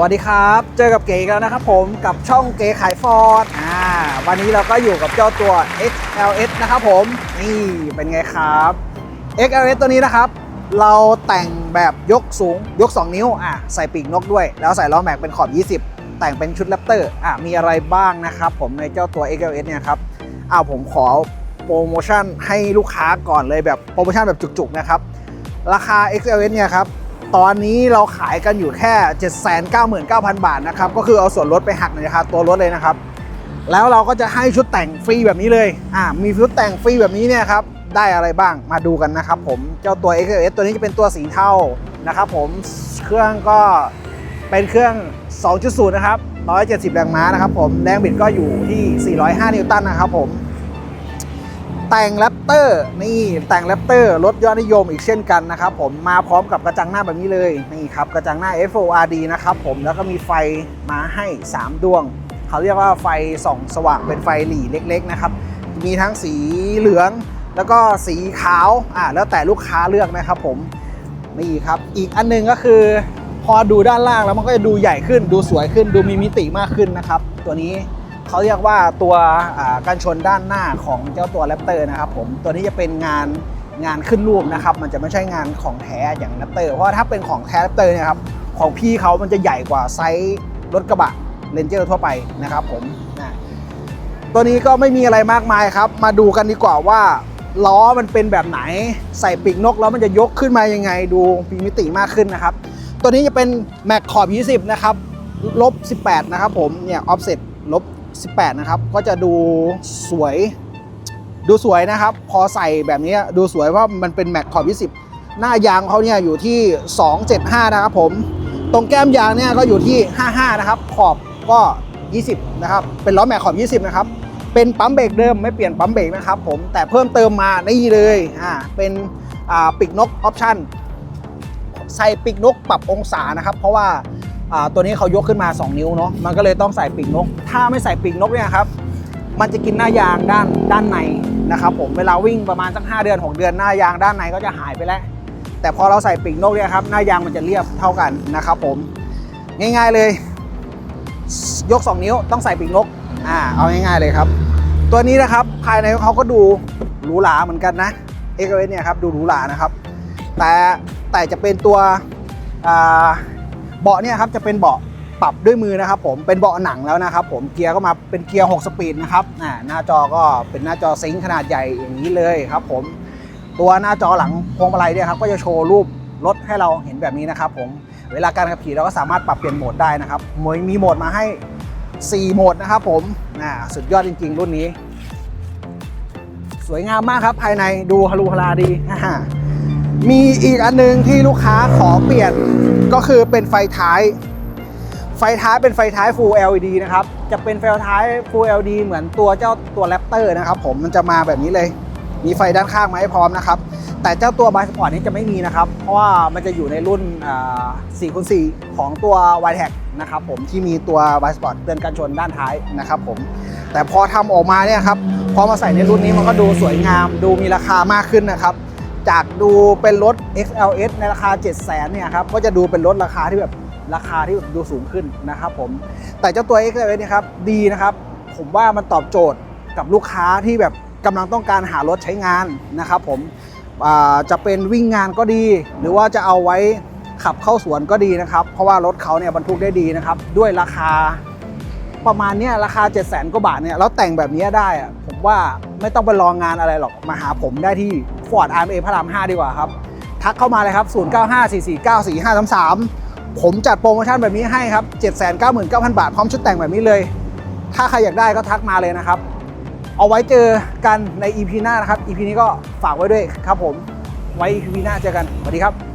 วัสดีครับ เจอกับเก๋แล้วนะครับผมกับช่องเก๋ขายฟอร์ดอ่าวันนี้เราก็อยู่กับเจ้าตัว XLS นะครับผม นี่เป็นไงครับ XLS ตัวนี้นะครับ เราแต่งแบบยกสูงยก 2 นิ้วอะใส่ปีกนกด้วย แล้วใส่ล้อแม็กเป็นขอบ 20 แต่งเป็นชุดแรปเตอร์อะมีอะไรบ้างนะครับผมในเจ้าตัว XLS เนี่ยครับอ้าวผมขอโปรโมชั่นให้ลูกค้าก่อนเลยแบบโปรโมชั่นแบบจุกๆนะครับราคา XLS เนี่ยครับ ตอนนี้เราขายกันอยู่แค่ 799,000 บาทนะครับ ก็คือเอาส่วนลดไปหักในราคาตัวรถเลยนะครับ แล้วเราก็จะให้ชุดแต่งฟรีแบบนี้เลยอ่ามีชุดแต่งฟรีแบบนี้เนี่ยครับได้อะไรบ้างมาดูกันนะครับผมเจ้าตัว XLS ตัวนี้จะเป็นตัวสีเทานะครับผมเครื่องก็เป็นเครื่อง 2.0 นะครับ 170 แรงม้านะครับผม แรงบิดก็อยู่ที่ 405 นิวตันนะครับผม แต่งแรปเตอร์นี่แต่งแรปเตอร์รถยอดนิยมอีกเช่นกันนะครับผมมาพร้อมกับกระจังหน้าแบบนี้เลยนี่ครับกระจังหน้า FORD นะครับผมแล้วก็มีไฟมาให้ 3 ดวง เขาเรียกว่าไฟส่องสว่างเป็นไฟหลีเล็ก ๆ นะครับ มีทั้งสีเหลืองแล้วก็สีขาวอ่าแล้วแต่ลูกค้าเลือกนะครับผมนี่ครับอีกอันหนึงก็คือ พอดูด้านล่างแล้วมันก็จะดูใหญ่ขึ้น ดูสวยขึ้น ดูมีมิติมากขึ้นนะครับ ตัวนี้ เขาเรียกว่าตัวอ่ากันชนด้านหน้าของเจ้าตัวแรปเตอร์นะครับผมตัวนี้จะเป็นงานงานขึ้นรูปนะครับ มันจะไม่ใช่งานของแท้อย่างแรปเตอร์เพราะถ้าเป็นของแท้แรปเตอร์เนี่ยครับของพี่เขามันจะใหญ่กว่าไซส์รถกระบะเรนเจอร์ทั่วไปนะครับผมนะตัวนี้ก็ไม่มีอะไรมากมายครับ มาดูกันดีกว่าว่าล้อมันเป็นแบบไหนใส่ปีกนกแล้วมันจะยกขึ้นมายังไงดูมีมิติมากขึ้นนะครับ ตัวนี้จะเป็นแม็กขอบ 20 นะครับลบ 18 นะครับผมเนี่ยออฟเซ็ตลบ 18 นะครับ ก็จะดูสวย ดูสวยนะครับ พอใส่แบบนี้ดูสวยว่ามันเป็นแม็กขอบ20 หน้ายางเขาเนี่ยอยู่ที่ 275 นะครับผม ตรงแก้มยางเนี่ยก็อยู่ที่ 55 นะครับ ขอบก็ 20 นะครับ เป็นล้อแม็กขอบ 20 นะครับ เป็นปั๊มเบรกเดิมไม่เปลี่ยนปั๊มเบรกนะครับผม แต่เพิ่มเติมมานี่เลยอ่าเป็นอ่าปีกนกออปชั่นใส่ปีกนกปรับองศานะครับ เพราะว่า ตัวนี้เขายกขึ้นมา 2 นิ้วเนาะมันก็เลยต้องใส่ปีกนก ถ้าไม่ใส่ปีกนกเนี่ยครับมันจะกินหน้ายางด้านด้านในนะครับผมเวลาวิ่งประมาณสัก5เดือน 6 เดือนหน้ายางด้านในก็จะหายไปแล้ว แต่พอเราใส่ปีกนกเนี่ยครับหน้ายางมันจะเรียบเท่ากันนะครับผมง่าย ๆเลย ยก 2 นิ้วต้องใส่ปีกนกอ่าเอาง่ายๆเลยครับ ตัวนี้นะครับภายในเขาก็ดูหรูหราเหมือนกันนะเอกเวเนี่ยครับดูหรูหรานะครับ แต่แต่จะเป็นตัวอ่า เบาะเนี่ยครับจะเป็นเบาะปรับด้วยมือนะครับผมเป็นเบาะหนังแล้วนะครับผมเกียร์ก็มาเป็นเกียร์6สปีดนะครับหน้าจอก็เป็นหน้าจอซิงค์ขนาดใหญ่อย่างนี้เลยครับผมตัวหน้าจอหลังพวงมาลัยเนี่ยครับก็จะโชว์รูปรถให้เราเห็นแบบนี้นะครับผมเวลาการขับขี่เราก็สามารถปรับเปลี่ยนโหมดได้นะครับมีโหมดมาให้ 4 โหมดนะครับผมอ่าสุดยอดจริง ๆ รุ่นนี้ สวยงามมากครับภายในดูฮารุฮาราดีอ่า มีอีกอันหนึงที่ลูกค้าขอเปลี่ยนก็คือเป็นไฟท้าย ไฟท้ายเป็นไฟท้าย Full LED นะครับ จะเป็นไฟท้าย Full LED เหมือนตัวเจ้าตัวแรปเตอร์นะครับผมมันจะมาแบบนี้เลย มีไฟด้านข้างมาให้พร้อมนะครับ แต่เจ้าตัวบ i สปอร์ตนี้จะไม่มีนะครับ เพราะว่ามันจะอยู่ในรุ่น4คูณ4ของตัว y t e c นะครับผมที่มีตัวบ i สปอร์ตเตือนการชนด้านท้ายนะครับผมแต่พอทำออกมาเนี่ยครับพอมาใส่ในรุ่นนี้มันก็ดูสวยงาม ดูมีราคามากขึ้นนะครับ จากดูเป็นรถ XLS ในราคา 7 0 0 0 0เนี่ยครับก็จะดูเป็นรถราคาที่แบบราคาที่แบบดูสูงขึ้นนะครับผมแต่เจ้าตัว XLS เนี่ยครับดีนะครับ ผมว่ามันตอบโจทย์กับลูกค้าที่แบบกำลังต้องการหารถใช้งานนะครับผมจะเป็นวิ่งงานก็ดี หรือว่าจะเอาไว้ขับเข้าสวนก็ดีนะครับ เพราะว่ารถเขาเนี่ยบรรทุกได้ดีนะครับ ด้วยราคาประมาณเนี้ยราคา 7 0 0 0 0 0กว่าบาทเนี่ยแล้วแต่งแบบนี้ได้อะผมว่า ไม่ต้องไปรองงานอะไรหรอก มาหาผมได้ที่ Ford RMA พระราม 5 ดีกว่าครับ ทักเข้ามาเลยครับ 0954494533 ผมจัดโปรโมชั่นแบบนี้ให้ครับ 799,000 บาท พร้อมชุดแต่งแบบนี้เลย ถ้าใครอยากได้ก็ทักมาเลยนะครับ เอาไว้เจอกันใน EP หน้านะครับ EP นี้ก็ฝากไว้ด้วยครับผม ไว้ EP หน้าเจอกัน สวัสดีครับ